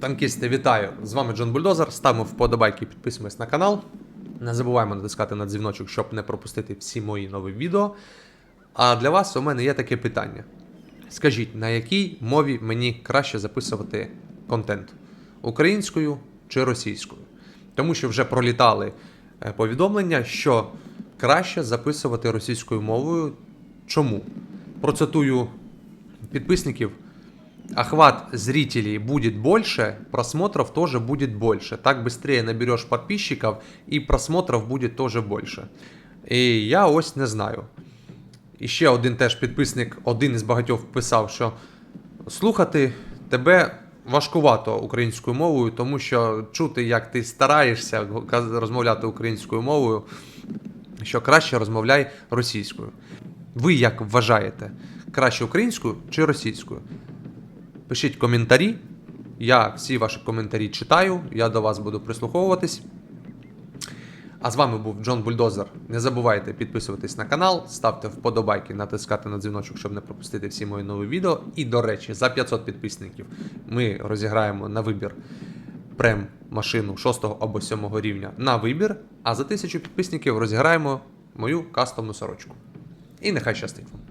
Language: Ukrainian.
Танкісти, вітаю! З вами Джон Бульдозер. Ставимо вподобайки, підписуємось на канал. Не забуваємо натискати на дзвіночок, щоб не пропустити всі мої нові відео. А для вас у мене є таке питання. Скажіть, на якій мові мені краще записувати контент? Українською чи російською? Тому що вже пролітали е, повідомлення, що краще записувати російською мовою. Чому? Процитую підписників. Охват зрителей будет больше, просмотров тоже будет больше. Так быстрее наберешь подписчиков и просмотров будет тоже больше. І я ось не знаю. І ще один теж підписник, один із багатьох писав, що слухати тебе важкувато українською мовою, тому що чути, як ти стараєшся розмовляти українською мовою, що краще розмовляй російською. Ви як вважаєте? Краще українською чи російською? Пишіть коментарі. Я всі ваші коментарі читаю, я до вас буду прислуховуватись. А з вами був Джон Бульдозер. Не забувайте підписуватись на канал, ставте вподобайки, натискати на дзвіночок, щоб не пропустити всі мої нові відео. І, до речі, за 500 підписників ми розіграємо на вибір прем машину 6 або 7 рівня на вибір. А за 1000 підписників розіграємо мою кастомну сорочку. І нехай щастить вам.